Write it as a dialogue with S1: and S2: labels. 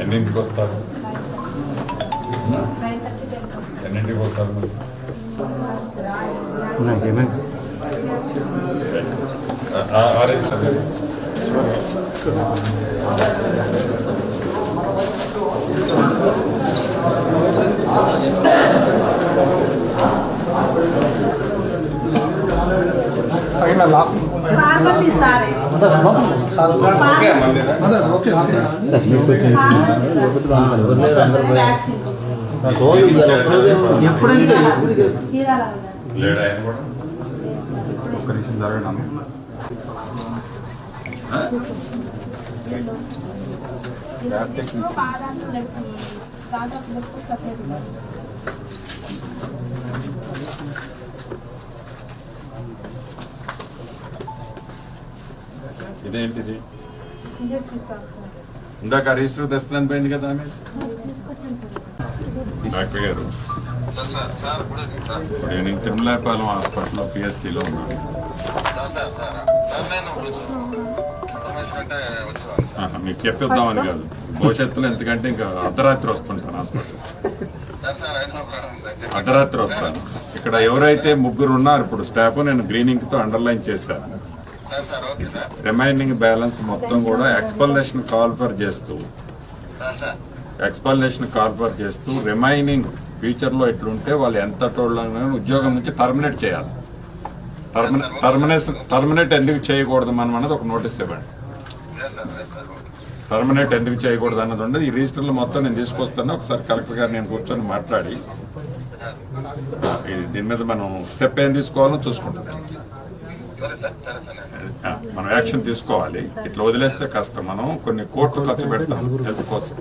S1: ఎన్నింటికి వస్తారు? ఎన్నింటికి వస్తారు మరి? ఆ- ఆ- ఆ రిజిస్టర్ లేదు.
S2: పైన lock
S3: pharmacy sir
S2: sir
S1: okay మందిరా?
S2: అదే ఓకే ఓకే ఎప్పుడైతే
S1: లేడు ఆయన కూడా ఒక్క నిమిషం జరగడం ఇదేంటిది? ఇందాక రిజిస్టర్ తెస్తున్నాను పోయింది కదా ఆమె డాక్టర్ గారు. నేను తిరుమలాపాలెం హాస్పిటల్లో పిఎస్సిలో ఉన్నాను. మీకు చెప్పిద్దామని కాదు. భవిష్యత్తులో ఎందుకంటే ఇంకా అర్ధరాత్రి వస్తుంటాను హాస్పిటల్. అర్ధరాత్రి వస్తాను. ఇక్కడ ఎవరైతే ముగ్గురు ఉన్నారు ఇప్పుడు స్టాఫ్ నేను గ్రీనింగ్తో అండర్లైన్ చేశాను. రిమైనింగ్ బ్యాలెన్స్ మొత్తం కూడా ఎక్స్పల్నేషన్ కాల్ఫర్ చేస్తూ. ఎక్స్పల్నేషన్ కాల్ఫర్ చేస్తూ రిమైనింగ్ ఫ్యూచర్లో ఇట్లుంటే వాళ్ళు ఎంత టోళ్ళని ఉద్యోగం నుంచి టర్మినేట్ చేయాలి. టర్మినేట్ టర్మినేట్ ఎందుకు చేయకూడదు మనం అన్నది ఒక నోటీస్ ఇవ్వండి. పర్మనెంట్ ఎందుకు చేయకూడదు అన్నది ఉండదు ఈ రిజిస్టర్లు మొత్తం నేను తీసుకొస్తాను. ఒకసారి కలెక్టర్ గారు నేను కూర్చొని మాట్లాడి. దీని మీద మనం స్టెప్ ఏం తీసుకోవాలో చూసుకుంటుంది ఆ, మనం యాక్షన్ తీసుకోవాలి. ఇట్లా వదిలేస్తే కష్టం మనం కొన్ని కోట్లు ఖర్చు పెడతాం హెల్త్ కోసం.